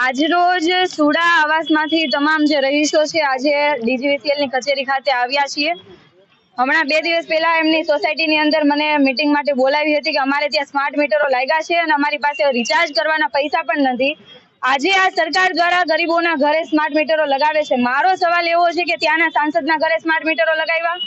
આજરોજ સુડા આવાસમાંથી તમામ જે રહીશો છે, આજે ડીજીવીસીએલની કચેરી ખાતે આવ્યા છીએ. હમણાં બે દિવસ પહેલા એમની સોસાયટીની અંદર મને મીટિંગ માટે બોલાવી હતી કે અમારે ત્યાં સ્માર્ટ મીટરો લાગ્યા છે અને અમારી પાસે રિચાર્જ કરવાના પૈસા પણ નથી. આજે આ સરકાર દ્વારા ગરીબોના ઘરે સ્માર્ટ મીટરો લગાવે છે. મારો સવાલ એવો છે કે ત્યાંના સાંસદના ઘરે સ્માર્ટ મીટરો લગાવ્યા?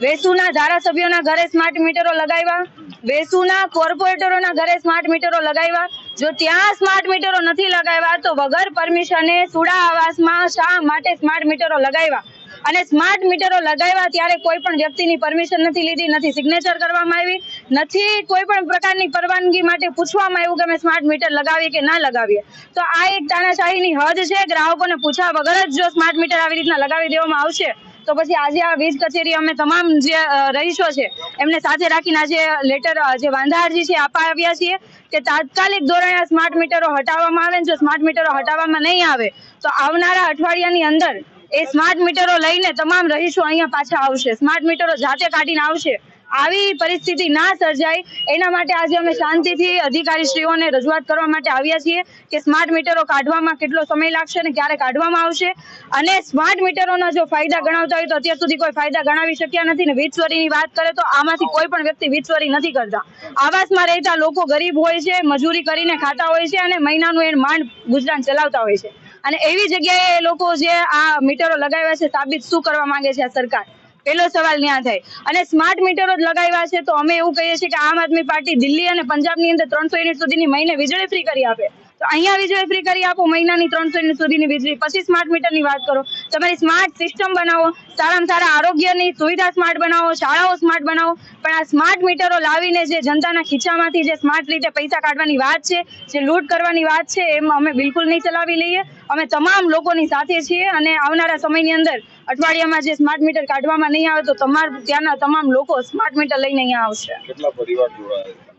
વેસુના ધારાસભ્યોના ઘરે સ્માર્ટ મીટરો લગાવ્યા? વેસુના કોર્પોરેટરોના ઘરે સ્માર્ટ મીટરો લગાવ્યા? જો ત્યાં સ્માર્ટ મીટરો નથી લગાવ્યા, તો વગર પરમિશને સુડા આવાસમાં શા માટે સ્માર્ટ મીટરો લગાવ્યા? અને સ્માર્ટ મીટરો લગાવ્યા ત્યારે કોઈ પણ વ્યક્તિની પરમિશન નથી લીધી, નથી સિગ્નેચર કરવામાં આવી, નથી કોઈ પણ પ્રકારની પરવાનગી માટે પૂછવામાં આવ્યું કે અમે સ્માર્ટ મીટર લગાવીએ કે ના લગાવીએ. તો આ એક તાનાશાહીની હદ છે. ગ્રાહકોને પૂછ્યા વગર જ જો સ્માર્ટ મીટર આવી રીતના લગાવી દેવામાં આવશે તો પછી આજે આ વીજ કચેરી અમે તમામ જે રહીશો છે, એમને સાથે રાખીને આજે લેટર જે વાંધા છે આપવા આવ્યા છીએ કે તાત્કાલિક ધોરણે સ્માર્ટ મીટરો હટાવવામાં આવે ને જો સ્માર્ટ મીટરો હટાવવામાં નહીં આવે, તો આવનારા અઠવાડિયાની અંદર એ સ્માર્ટ મીટરો લઈને તમામ રહીશો અહીંયા પાછા આવશે. સ્માર્ટ મીટરો જાતે કાઢીને આવશે. આવી પરિસ્થિતિ ના સર્જાય, એના માટે આજે અમે શાંતિથી અધિકારીશ્રીઓને રજૂઆત કરવા માટે આવ્યા છીએ કે સ્માર્ટ મીટરો કાઢવામાં કેટલો સમય લાગશે અને ક્યારે કાઢવામાં આવશે. અને સ્માર્ટ મીટરોના જો ફાયદા ગણાવતા હોય તો અત્યાર સુધી કોઈ ફાયદા ગણાવી શક્યા નથી ને વીજચોરીની વાત કરે તો આમાંથી કોઈ પણ વ્યક્તિ વીજચોરી નથી કરતા. આવાસમાં રહેતા લોકો ગરીબ હોય છે, મજૂરી કરીને ખાતા હોય છે અને મહિનાનું એ માંડ ગુજરાન ચલાવતા હોય છે. અને એવી જગ્યાએ લોકો જે આ મીટરો લગાવ્યા છે સાબિત શું કરવા માંગે છે આ સરકાર? પેલો સવાલ ત્યાં થાય. અને સ્માર્ટ મીટરો જ લગાવ્યા છે, તો અમે એવું કહીએ છીએ કે આમ આદમી પાર્ટી દિલ્હી અને પંજાબની અંદર ત્રણસો યુનિટ સુધીની મહિને વીજળી ફ્રી કરી આપે. તો અહીંયા વીજળી ફ્રી કરી આપો, મહિનાની ત્રણસો સુધીની વીજળી. પછી સ્માર્ટ મીટરની વાત કરો. તમારી સ્માર્ટ સિસ્ટમ બનાવો. સારામાં સારા આરોગ્યની સુવિધા સ્માર્ટ બનાવો, શાળાઓ સ્માર્ટ બનાવો. પણ આ સ્માર્ટ મીટરો લાવીને જે જનતાના ખીચામાંથી જે સ્માર્ટ રીતે પૈસા કાઢવાની વાત છે, જે લૂંટ કરવાની વાત છે, એમ અમે બિલકુલ નહીં ચલાવી લઈએ. અમે તમામ લોકોની સાથે છીએ અને આવનારા સમયની અંદર અઠવાડિયામાં જે સ્માર્ટ મીટર કાઢવામાં નહીં આવે તો તમાર, ત્યાંના તમામ લોકો સ્માર્ટ મીટર લઈને અહીંયા આવશે. કેટલા પરિવાર જોડાયા?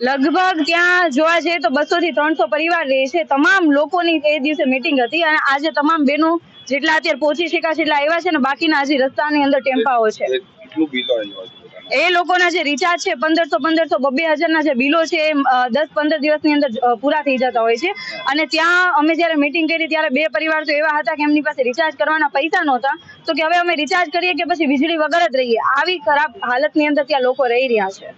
લગભગ ત્યાં જોવા જઈએ તો બસો થી ત્રણસો પરિવાર રહે છે. તમામ લોકોની એ દિવસે મીટિંગ હતી અને આજે તમામ બહેનો જેટલા અત્યારે પહોંચી શક્યા છે એટલા આવ્યા છે અને બાકીના હજી રસ્તાની અંદર ટેમ્પાઓ છે. એ લોકોના જે રિચાર્જ છે પંદરસો પંદરસો બબ્બે હજારના જે બિલો છે એ દસ પંદર દિવસની અંદર પૂરા થઈ જતા હોય છે. અને ત્યાં અમે જ્યારે મીટિંગ કરી ત્યારે બે પરિવાર તો એવા હતા કે એમની પાસે રિચાર્જ કરવાના પૈસા નહોતા. તો કે હવે અમે રિચાર્જ કરીએ કે પછી વીજળી વગર જ રહીએ. આવી ખરાબ હાલતની અંદર ત્યાં લોકો રહી રહ્યા છે.